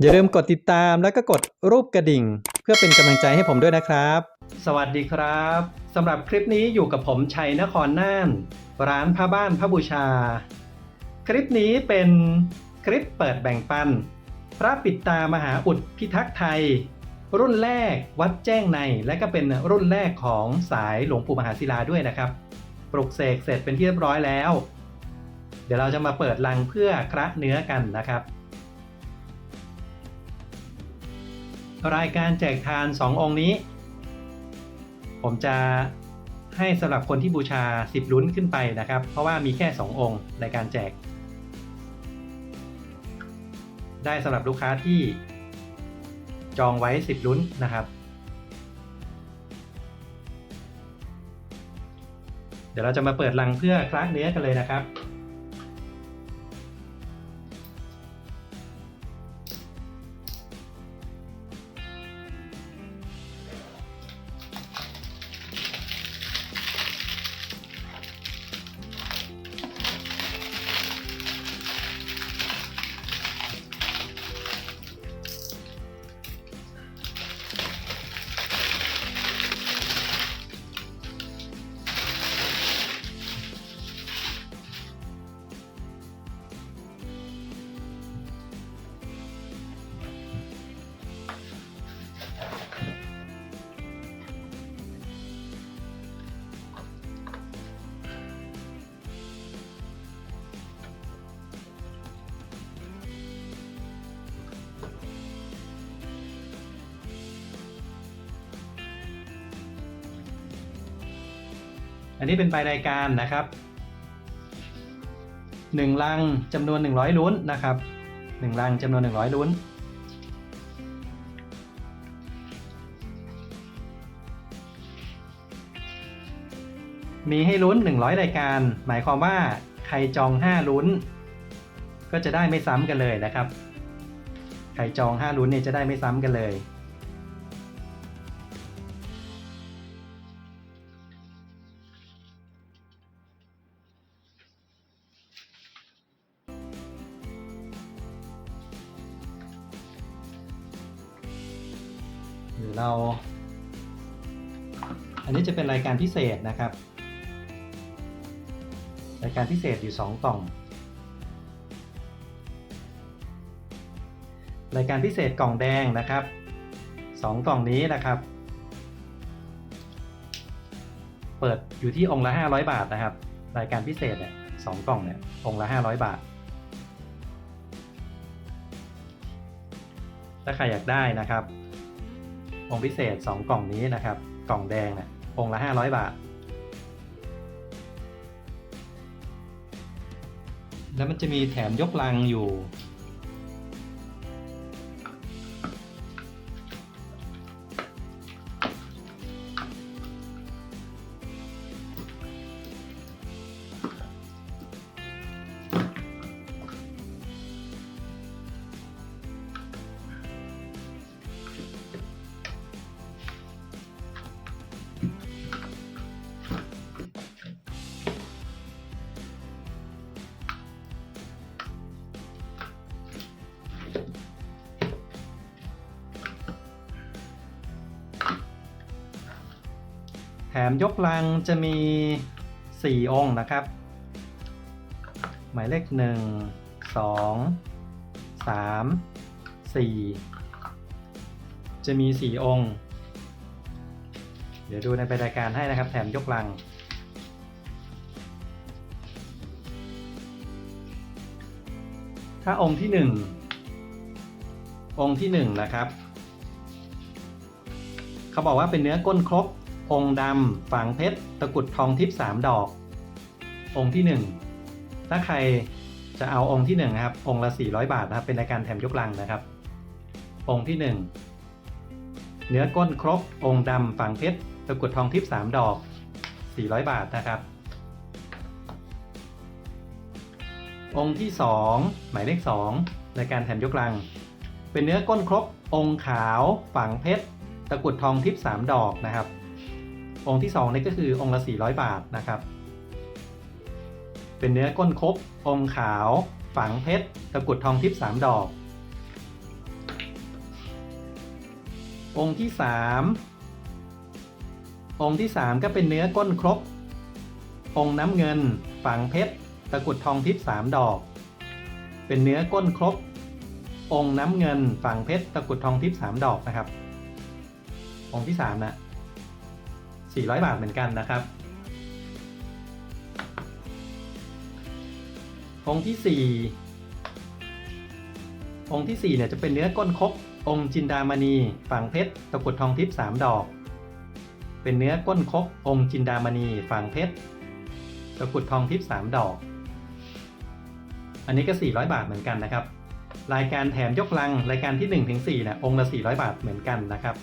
อย่าลืมกดติดตามแล้วก็กดรูปกระดิ่ง เพื่อเป็นกำลังใจให้ผมด้วยนะครับ สวัสดีครับสำหรับคลิปนี้อยู่กับผมชัยนครน่าน ร้านผ้าบ้านพระบูชา คลิปนี้เป็นคลิปเปิดแบ่งปัน พระปิดตามหาอุดพิทักษ์ไทย รุ่นแรกวัดแจ้งในและก็เป็นรุ่นแรกของสายหลวงปู่มหาศิลาด้วยนะครับ ปลุกเสกเสร็จเป็นที่เรียบร้อยแล้ว เดี๋ยวเราจะมาเปิดลังเพื่อคระเนื้อกันนะครับ รายการแจกทาน 2 องค์นี้ ผมจะให้สำหรับคนที่บูชา 10 ลุ้นขึ้นไปนะครับ เพราะว่ามีแค่ 2 องค์ในการแจก ได้สำหรับลูกค้าที่จองไว้ 10 ลุ้นนะครับ เดี๋ยวเราจะมาเปิดลังเพื่อคลาสเนื้อกันเลยนะครับ อันนี้เป็นใบรายการนะครับ1ลังจำนวน 100 ลุ้นนะครับ1ลังจำนวน 100 ลุ้น มีให้ลุ้น 100 รายการ หมายความว่าใครจอง 5 ลุ้น ก็จะได้ไม่ซ้ำกันเลยนะครับ ใครจอง 5 ลุ้นเนี่ยจะได้ไม่ซ้ำกันเลย เรา อันนี้จะเป็นรายการพิเศษนะครับ รายการพิเศษอยู่ 2 กล่อง รายการพิเศษกล่องแดงนะครับ 2 กล่องนี้นะครับ เปิดอยู่ที่องค์ละ 500 บาทนะครับ รายการพิเศษเนี่ยสองกล่องเนี่ยองค์ละ 500 บาทถ้าใครอยากได้นะครับ องค์พิเศษ 2 กล่องนี้นะครับ กล่องแดงเนี่ยองค์ละ 500 บาท แล้วมันจะมีแถมยกลังอยู่ มยกลังจะมี 4 องค์นะครับ หมายเลข 1 2 3 4 จะมี 4 องค์ เดี๋ยวดูในรายการให้นะครับ แถมยกลัง ถ้าองค์ที่ 1 องค์ที่ 1 นะครับ เขาบอกว่าเป็นเนื้อก้นครก องค์ดำฝังเพชรตะกุดทองทิพย์สามดอก องค์ที่ 1 ถ้าใครจะเอาองค์ที่1นะครับ องค์ละ 400 บาทนะครับ เป็นรายการแถมยกลังนะครับ องค์ที่ 1 เนื้อก้นครกองค์ดำฝังเพชรตะกุดทองทิพย์สามดอก 400 บาทนะครับ องค์ที่ 2 หมายเลข2รายการแถมยกลัง เป็นเนื้อก้นครกองค์ขาวฝังเพชรตะกุดทองทิพย์สามดอกนะครับ องค์ที่2นี่ก็คือองค์ละ 400 บาทนะครับ เป็นเนื้อก้นครบองค์ขาว ฝังเพชรตะกุดทองทิพย์สามดอก องค์ที่สามองค์ที่สามก็เป็นเนื้อก้นครบองค์น้ำเงิน ฝังเพชรตะกุดทองทิพย์สามดอก เป็นเนื้อก้นครบองค์น้ำเงิน ฝังเพชรตะกุดทองทิพย์สามดอกนะครับ องค์ที่สามนะ 400 บาทเหมือนกันนะครับ องค์ที่สี่องค์ที่สี่เนี่ยจะเป็นเนื้อก้นคบองค์จินดามณีฝังเพชรตะกุดทองทิพย์สามดอก เป็นเนื้อก้นคบองค์จินดามณีฝังเพชรตะกุดทองทิพย์สามดอก อันนี้ก็ 400 บาทเหมือนกันนะครับ รายการแถมยกลังรายการที่1ถึง4เนี่ยองค์ละ400 บาทเหมือนกันนะครับ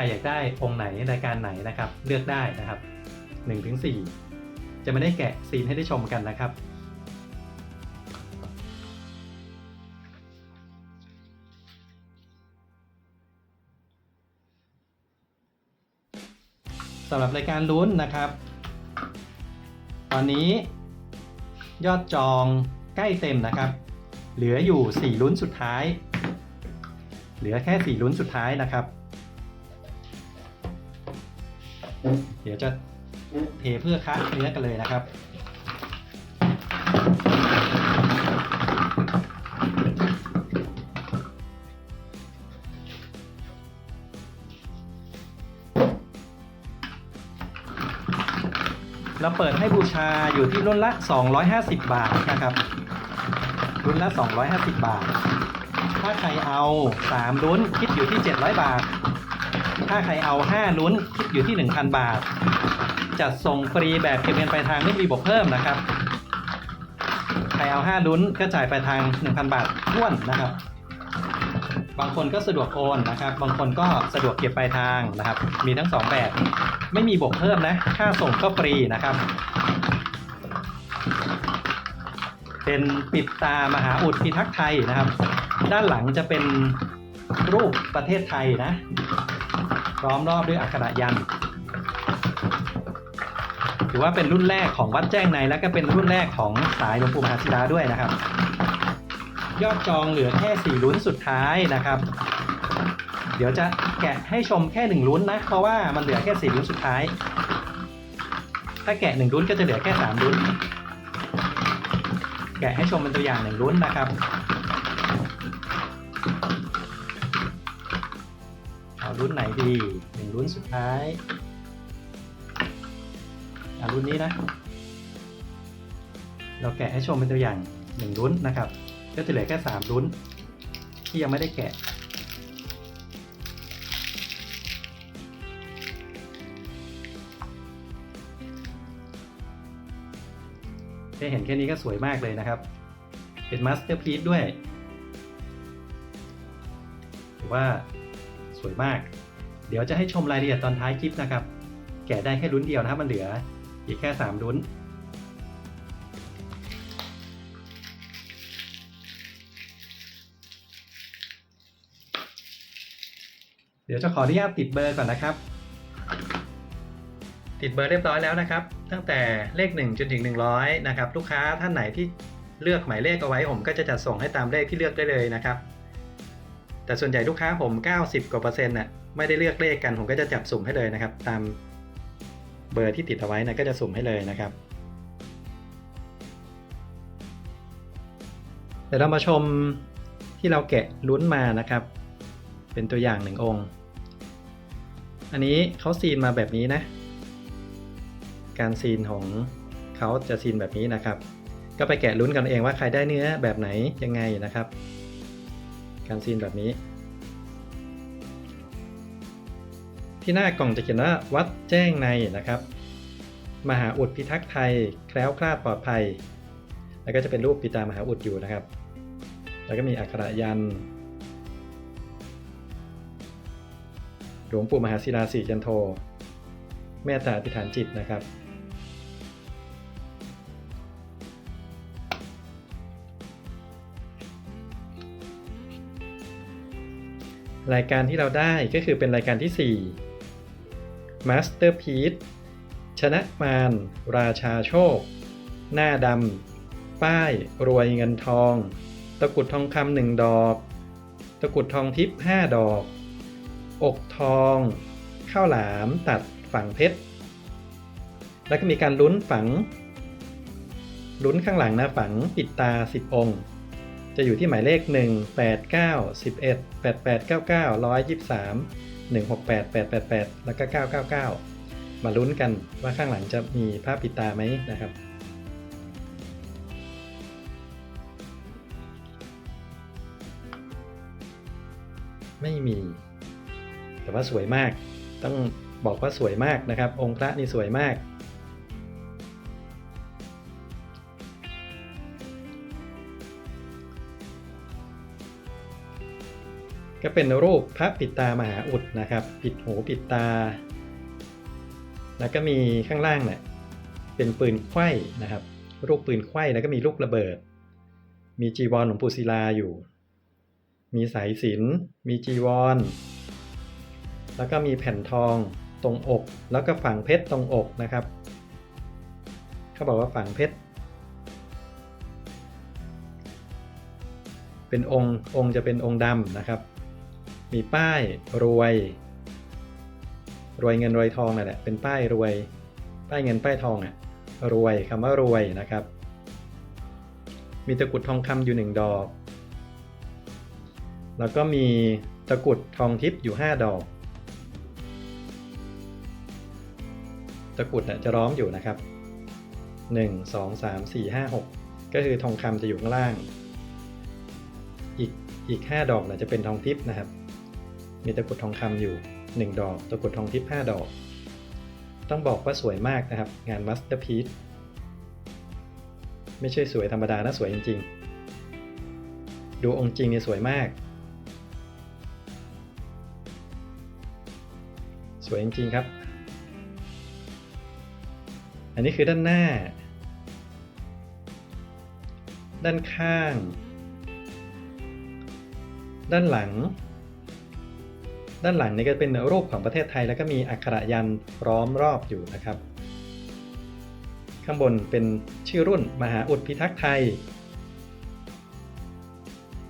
รอยากได้องค์ไหนรายการไหนนะครับ เลือกได้นะครับ1ถึง4จะไม่ได้แกะซีนให้ได้ชมกันนะครับสำหรับรายการลุ้นนะครับ ตอนนี้ยอดจองใกล้เต็มนะครับ เหลืออยู่ 4 ลุ้นสุดท้าย เหลือแค่ 4 ลุ้นสุดท้ายนะครับ เดี๋ยวจะเทเพื่อคัดเนื้อกันเลยนะครับ เราเปิดให้บูชาอยู่ที่รุ่นละ 250 บาทนะครับ รุ่นละ 250 บาท ถ้าใครเอา3ลุ้นคิดอยู่ที่ 700 บาท ถ้าใครเอา 5 ลุ้นคิดอยู่ที่ 1,000 บาท จัดส่งฟรีแบบเก็บเงินปลายทางไม่มีบวกเพิ่มนะครับ ใครเอา 5 ลุ้นก็จ่ายปลายทาง 1,000 บาทท้วนนะครับ บางคนก็สะดวกโอนนะครับ บางคนก็สะดวกเก็บปลายทางนะครับ มีทั้ง 2 แบบ ไม่มีบวกเพิ่มนะ ค่าส่งก็ฟรีนะครับ เป็นปิดตามหาอุดพิทักษ์ไทยนะครับ ด้านหลังจะเป็นรูปประเทศไทยนะ พร้อมรอบด้วยอักขระยันต์ถือว่าเป็นรุ่นแรกของวัดแจ้งในและก็เป็นรุ่นแรกของสายหลวงปู่มหาศิลาด้วยนะครับ ยอดจองเหลือแค่สี่ลุ้นสุดท้ายนะครับ เดี๋ยวจะแกะให้ชมแค่หนึ่งลุ้นนะ เพราะว่ามันเหลือแค่สี่ลุ้นสุดท้าย ถ้าแกะหนึ่งลุ้นก็จะเหลือแค่สามลุ้น แกะให้ชมเป็นตัวอย่างหนึ่งลุ้นนะครับ เอาลุ้นไหนดีหนึ่งลุ้นสุดท้ายอาลุ้นนี้นะ เราแกะให้ชมเป็นตัวอย่างหนึ่งลุ้นนะครับ ก็จะเหลือแค่สามลุ้นที่ยังไม่ได้แกะ ได้เห็นแค่นี้ก็สวยมากเลยนะครับ เป็นมาสเตอร์พีซด้วย ถือว่า สวยมาก เดี๋ยวจะให้ชมรายละเอียดตอนท้ายคลิปนะครับ แกะได้แค่ลุ้นเดียวนะครับมันเหลืออีกแค่ 3 ลุ้น เดี๋ยวจะขออนุญาตติดเบอร์ก่อนนะครับ ติดเบอร์เรียบร้อยแล้วนะครับ ตั้งแต่เลข 1 จนถึง 100 นะครับ ลูกค้าท่านไหนที่เลือกหมายเลขเอาไว้ผมก็จะจัดส่งให้ตามเลขที่เลือกได้เลยนะครับ แต่ส่วนใหญ่ลูกค้าผม 90 กว่าเปอร์เซ็นต์น่ะไม่ได้เลือกเลขกันผมก็จะจับสุ่มให้เลยนะครับ ตามเบอร์ที่ติดเอาไว้นะก็จะสุ่มให้เลยนะครับเดี๋ยวเรามาชมที่เราแกะลุ้นมานะครับ เป็นตัวอย่างหนึ่งองค์ อันนี้เขาซีนมาแบบนี้นะ การซีนของเขาจะซีนแบบนี้นะครับ ก็ไปแกะลุ้นกันเองว่าใครได้เนื้อแบบไหนยังไงนะครับ การซีนแบบนี้ ที่หน้ากล่องจะเขียนว่าวัดแจ้งในนะครับ มหาอุดพิทักษ์ไทย แคล้วคลาดปลอดภัย แล้วก็จะเป็นรูปปิตามหาอุดอยู่นะครับ แล้วก็มีอักขระยันหลวงปู่มหาศิลาสีจันโทเมตตาอธิษฐานจิตนะครับ รายการที่เราได้ก็คือเป็นรายการที่ 4 Masterpiece ชนะมารราชาโชค หน้าดำ ป้าย รวยเงินทอง ตะกุดทองคำหนึ่งดอก ตะกุดทองทิพย์ห้าดอก อกทอง ข้าวหลามตัดฝังเพชร แล้วก็มีการลุ้นฝัง ลุ้นข้างหลังนะฝังปิดตา 10 องค์ จะอยู่ที่หมายเลข 1 8 9 11 8 8 9 9 123 168 888 แล้วก็ 999 มาลุ้นกันว่าข้างหลังจะมีภาพปิดตาไหมนะครับ ไม่มี แต่ว่าสวยมาก ต้องบอกว่าสวยมากนะครับ องค์พระนี่สวยมาก ก็เป็นรูปพระปิดตามหาอุดนะครับ ปิดหูปิดตา แล้วก็มีข้างล่างเนี่ยเป็นปืนไขว้นะครับ รูปปืนไขว้แล้วก็มีลูกระเบิด มีจีวรหลวงปู่ศิลาอยู่ มีสายสิญจนมีจีวร แล้วก็มีแผ่นทองตรงอก แล้วก็ฝังเพชรตรงอกนะครับ เขาบอกว่าฝังเพชรเป็นองค์องค์จะเป็นองค์ดำนะครับ มีป้ายรวย รวยเงินรวยทองนั่นแหละเป็นป้ายรวย ป้ายเงินป้ายทองอะ่ะรวยคำว่ารวยนะครับ มีตะกุดทองคำอยู่หนึ่งดอก แล้วก็มีตะกุดทองทิพย์อยู่ 5 ดอก ตะกุดน่ะจะล้อมอยู่นะครับ 1 2 3 4 5 6 ก็คือทองคำจะอยู่ข้างล่าง อีกอีก 5 ดอกน่ะจะเป็นทองทิพย์นะครับ มีตะกรุดทองคำอยู่ 1 ดอก ตะกรุดทองทิพย์5ดอก ต้องบอกว่าสวยมากนะครับ งานมัสเตอร์พีซไม่ใช่สวยธรรมดานะสวยจริง ๆ ดูองค์จริงเนี่ยสวยมาก สวยจริง ๆ ครับ อันนี้คือด้านหน้า ด้านข้าง ด้านหลัง ด้านหลังนี่ก็เป็นรูปของประเทศไทย แล้วก็มีอักขระยันต์ล้อมรอบอยู่นะครับ ข้างบนเป็นชื่อรุ่นมหาอุดพิทักษ์ไทย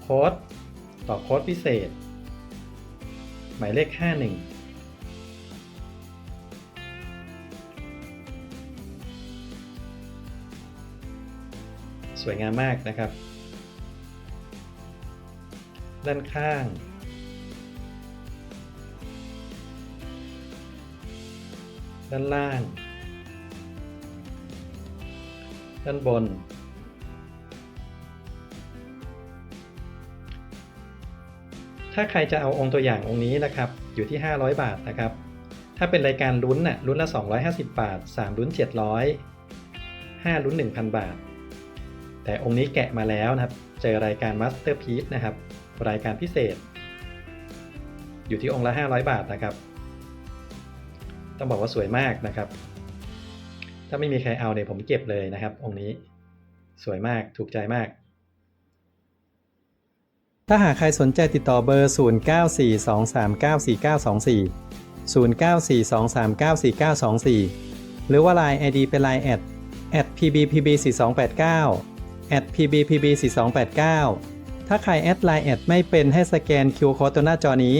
โค้ดต่อโค้ดพิเศษ หมายเลข 51สวยงามมากนะครับ ด้านข้าง ด้านล่าง ด้านบน ถ้าใครจะเอาองค์ตัวอย่างองค์นี้นะครับ อยู่ที่ 500 บาทนะครับ ถ้าเป็นรายการลุ้นน่ะลุ้นละ 250 บาท 3 ลุ้น 700 5 ลุ้น 1,000 บาท แต่องค์นี้แกะมาแล้วนะครับ เจอรายการ Masterpiece นะครับ รายการพิเศษ อยู่ที่องค์ละ 500 บาทนะครับ ต้องบอกว่าสวยมากนะครับ ถ้าไม่มีใครเอาเนี่ยผมเก็บเลยนะครับ องค์นี้สวยมากถูกใจมาก ถ้าหากใครสนใจติดต่อเบอร์ 0942394924 0942394924 หรือว่า Line ID เป็น Line แอด at pbpb4289 at pbpb4289 ถ้าใครแอดไลน์แอดไม่เป็นให้สแกน QR Code ตัวหน้าจอนี้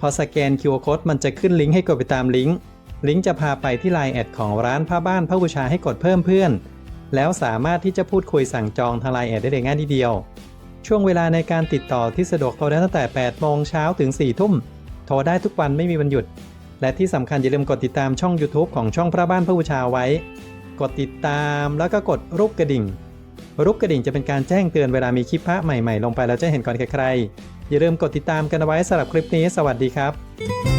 พอสแกน QR Code มันจะขึ้นลิงก์ให้กดไปตามลิงก์ ลิงก์จะพาไปที่ Line แอดของร้านผ้าบ้านผ้าบูชาให้กดเพิ่มเพื่อน แล้วสามารถที่จะพูดคุยสั่งจองทาง Line แอดได้เลยง่ายนิดเดียว ช่วงเวลาในการติดต่อที่สะดวกโทรได้ตั้งแต่ 8 โมงเช้าถึง 4 ทุ่ม โทรได้ทุกวันไม่มีวันหยุด และที่สำคัญอย่าลืมกดติดตามช่อง YouTube ของช่องพระบ้านพระบูชาไว้ กดติดตามแล้วก็กดรูปกระดิ่ง รูปกระดิ่งจะเป็นการแจ้งเตือนเวลามีคลิปพระใหม่ๆ ลงไปแล้วจะเห็นก่อนใครๆอย่าลืมกดติดตามกันไว้สำหรับคลิปนี้ สวัสดีครับ